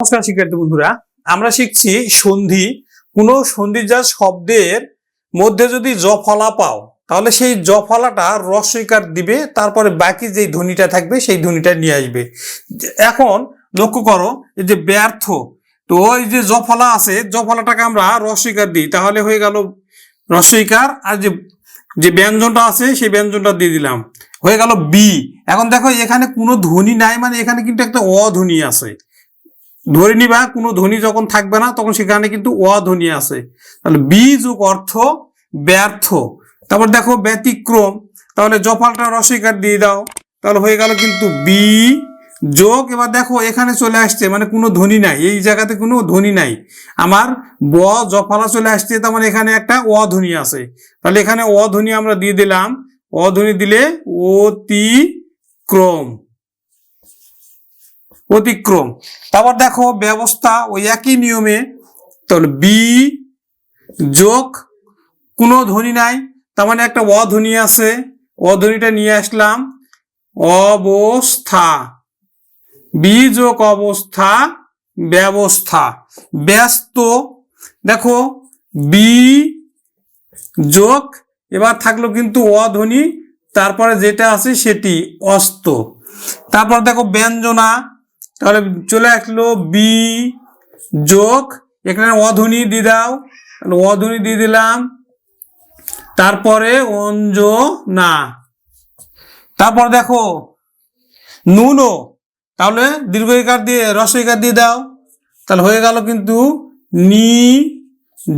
নমস্কার শিক্ষার্থী বন্ধুরা, আমরা শিখছি সন্ধি। কোনো সন্ধিজাত শব্দের মধ্যে যদি জ ফলা পাও, তাহলে সেই জ ফলাটা রস্বইকার দিবে, তারপরে বাকি যে ধ্বনিটা থাকবে সেই ধ্বনিটা নিয়ে আসবে। এখন লক্ষ্য করো, এই যে ব্যর্থ, তো ওই যে জ ফলা আছে, জ ফলাটাকে আমরা রস্বইকার দিই। তাহলে হয়ে গেল রস্বইকার আর যে যে ব্যঞ্জনটা আছে সেই ব্যঞ্জনটা দিয়ে দিলাম। হয়ে গেল বি। এখন দেখো, এখানে কোনো ধ্বনি নাই মানে এখানে কিন্তু একটা অধ্বনি আছে। ধরে নিবা, কোনো ধ্বনি যখন থাকবে না, তখন সেখানে কিন্তু অধ্বনি আছে। তাহলে বি যোগ অর্থ ব্যর্থ। তারপর দেখো ব্যতিক্রম। তাহলে জফালটা রসিকার দিয়ে দাও। তাহলে হয়ে গেল কিন্তু বি যোগ। এবার দেখো এখানে চলে আসছে মানে কোনো ধ্বনি নাই। এই জায়গাতে কোনো ধ্বনি নাই। আমার ব জফালা চলে আসছে, তার মানে এখানে একটা অধ্বনি আছে। তাহলে এখানে অধ্বনি আমরা দিয়ে দিলাম। অধ্বনি দিলে অতিক্রম। অতিক্রম। তারপর দেখো, ব্যবস্থা ওই একই নিয়মে তাহলে বি যোগ, কোনো ধ্বনি নাই, তার মানে একটা অধ্বনি আছে, অধ্বনিটা নিয়ে আসলাম, অবস্থা। বি যোগ অবস্থা, ব্যবস্থা। ব্যস্ত। দেখো বি যোগ, এবার থাকল কিন্তু অধ্বনি, তারপরে যেটা আছে সেটি অস্ত। তারপর দেখো, ব্যঞ্জনা। তাহলে চলে আসলো বি যোগ, এখানে অধ্বনি দিয়ে দাও অধ্বনি দিয়ে দিলাম। তারপরে অঞ্জ না। তারপর দেখো নুনো তাহলে দীর্ঘইকার দিয়ে, রসইকার দিয়ে দাও। তাহলে হয়ে গেল কিন্তু নি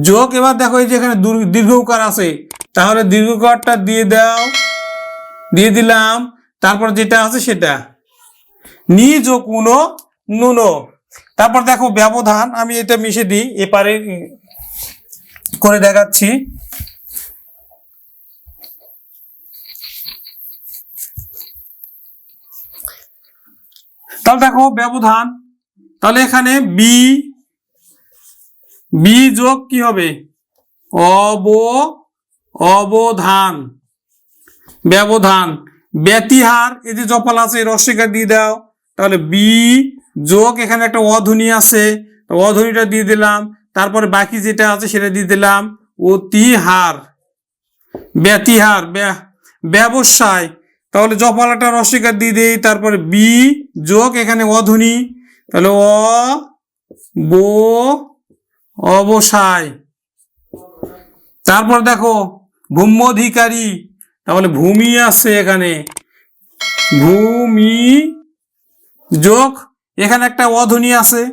যোগ। এবার দেখো এই যে এখানে দুর- দীর্ঘকার আছে, তাহলে দীর্ঘকারটা দিয়ে দাও, দিয়ে দিলাম। তারপর যেটা আছে সেটা। নিজ ও নুনো। তারপর দেখো ব্যবধান, আমি এটা মিশে দিই, এপারে করে দেখাচ্ছি। তাহলে দেখো ব্যবধান, তাহলে এখানে বি বি যোগ কি হবে? অব, অবধান, ব্যবধান। ব্যতিহার, এই যে জপাল আছে রসিকা দিয়ে দাও। তাহলে বি যোগ, এখানে একটা অধ্বনি আছে অধ্বনিটা দিয়ে দিলাম। তারপরে বাকি যেটা আছে, সেটা দিয়ে দিলাম অতিহার। ব্যতিহার, ব্য- ব্যবসায়। তাহলে জপালাটা রসিকা দিয়ে দেই, তারপরে বি যোগ, এখানে অধ্বনি। তাহলে অ বো অবসায়। তারপর দেখো, ভূম্যধিকারী। তাহলে ভূমি আছে এখানে। ভূমি যোগ, এখানে একটা অধ্বনি আছে।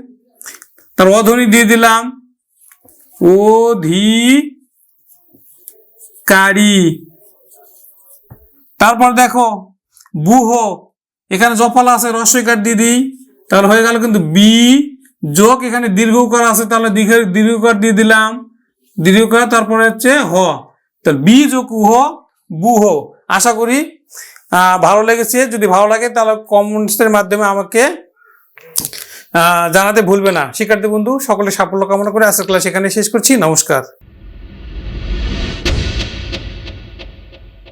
তার অধ্বনি দিয়ে দিলাম। অধিকারী। তারপর দেখো বুহ এখানে জফলা আছে রস্বইকার দিয়ে দিই তাহলে হয়ে গেল কিন্তু বি যোগ, এখানে দীর্ঘকার আছে। তাহলে দীর্ঘ- দীর্ঘকার দিয়ে দিলাম। দীর্ঘকার, তারপরে হচ্ছে হ। তাহলে বি যোগ উহ বুহ আশা করি ভালো লেগেছে। যদি ভালো লাগে, তাহলে কমেন্টসের মাধ্যমে আমাকে জানাতে ভুলবে না। শিক্ষার্থী বন্ধু, সকলে সাফল্য কামনা করে আজকের ক্লাস এখানে শেষ করছি। নমস্কার।